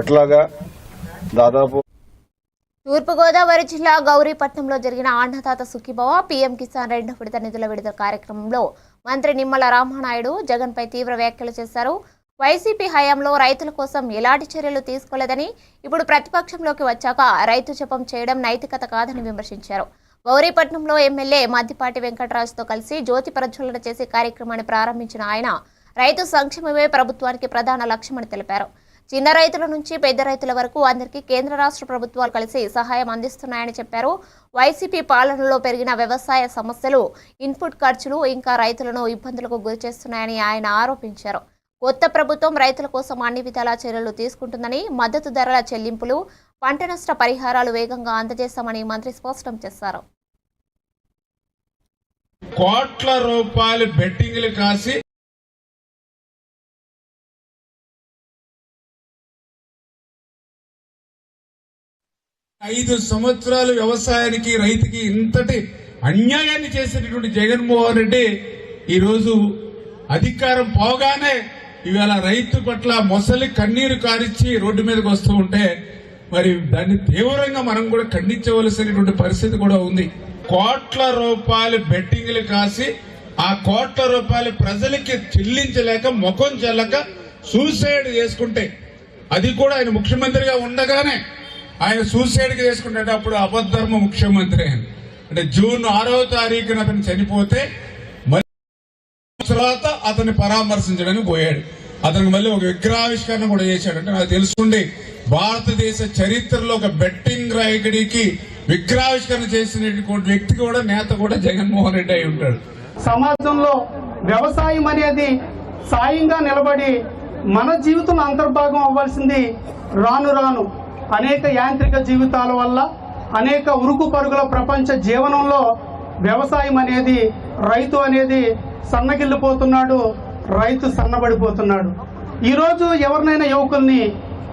అట్లాగా దాదాపు తూర్పుగోదావరి జిల్లా గౌరీపట్నంలో జరిగిన అన్నదాత సుఖీభవ పీఎం కిసాన్ రెండో విడత నిధుల విడుదల కార్యక్రమంలో మంత్రి నిమ్మల రామానాయుడు జగన్పై తీవ్ర వ్యాఖ్యలు చేశారు. వైసీపీ హయాంలో రైతుల కోసం ఎలాంటి చర్యలు తీసుకోలేదని ఇప్పుడు ప్రతిపక్షంలోకి వచ్చాక రైతు జపం చేయడం నైతికత కాదని విమర్శించారు. గౌరీపట్నంలో ఎమ్మెల్యే మద్దిపాటి వెంకటరాజుతో కలిసి జ్యోతి ప్రజ్వలన చేసే కార్యక్రమాన్ని ప్రారంభించిన ఆయన రైతు సంక్షేమమే ప్రభుత్వానికి ప్రధాన లక్ష్యమని తెలిపారు. చిన్న రైతుల నుంచి పెద్ద రైతుల వరకు అందరికీ కేంద్ర రాష్ట్ర ప్రభుత్వాలు కలిసి సహాయం అందిస్తున్నాయని చెప్పారు. వైసీపీ పాలనలో పెరిగిన వ్యవసాయ సమస్యలు ఇన్పుట్ ఖర్చులు ఇంకా రైతులను ఇబ్బందులకు గురిచేస్తున్నాయని ఆయన ఆరోపించారు. కొత్త ప్రభుత్వం రైతుల కోసం అన్ని విధాల చర్యలు తీసుకుంటుందని మద్దతు ధరల చెల్లింపులు పంట నష్ట పరిహారాలు వేగంగా అందజేస్తామని మంత్రి స్పష్టం చేశారు. కోట్ల రూపాయలు బెట్టింగ్లు కాసి ఐదు సంవత్సరాలు వ్యవసాయానికి రైతుకి ఇంతటి అన్యాయాన్ని చేసినటువంటి జగన్మోహన్ రెడ్డి ఈరోజు అధికారం పోగానే ఇవాళ రైతు పట్ల మొసలి కన్నీరు కారిచ్చి రోడ్డు మీదకి వస్తూ ఉంటే మరి దాన్ని తీవ్రంగా మనం కూడా ఖండించవలసినటువంటి పరిస్థితి కూడా ఉంది. కోట్ల రూపాయలు బెట్టింగ్లు కాసి ఆ కోట్ల రూపాయలు ప్రజలకి చెల్లించలేక ముఖం చెల్లక సూసైడ్ చేసుకుంటే అది కూడా ఆయన ముఖ్యమంత్రిగా ఉండగానే ఆయన సూసైడ్ చేసుకుంటే అప్పుడు అబద్ధర్మ ముఖ్యమంత్రి ఆయన అంటే జూన్ ఆరవ తారీఖున అతను చనిపోతే మళ్ళీ తర్వాత అతన్ని పరామర్శించడానికి పోయాడు. అతనికి మళ్ళీ ఒక విగ్రహావిష్కరణ కూడా చేశాడు. అంటే నాకు తెలుసుండి భారతదేశ చరిత్రలో ఒక బెట్టింగ్ రాయకుడికి విగ్రహావిష్కరణ చేసినటువంటి వ్యక్తి కూడా నేత కూడా జగన్మోహన్ రెడ్డి అయి ఉంటాడు. సమాజంలో వ్యవసాయం అనేది సాయంగా నిలబడి మన జీవితం అంతర్భాగం అవ్వాల్సింది రాను రాను. అనేక యాంత్రిక జీవితాల వల్ల అనేక ఉరుకు పరుగుల ప్రపంచ జీవనంలో వ్యవసాయం అనేది రైతు అనేది సన్నగిల్లిపోతున్నాడు రైతు సన్నబడిపోతున్నాడు. ఈరోజు ఎవరినైనా యువకుల్ని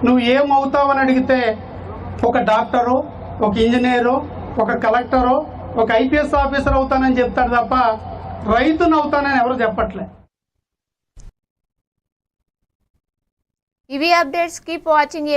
నువ్వు ఏమవుతావని అడిగితే ఒక డాక్టరు ఒక ఇంజనీరు ఒక కలెక్టరు ఒక ఐపీఎస్ ఆఫీసర్ అవుతానని చెప్తాడు తప్ప రైతును అవుతానని ఎవరు చెప్పట్లే. ఇవి అప్డేట్స్. Keep watching.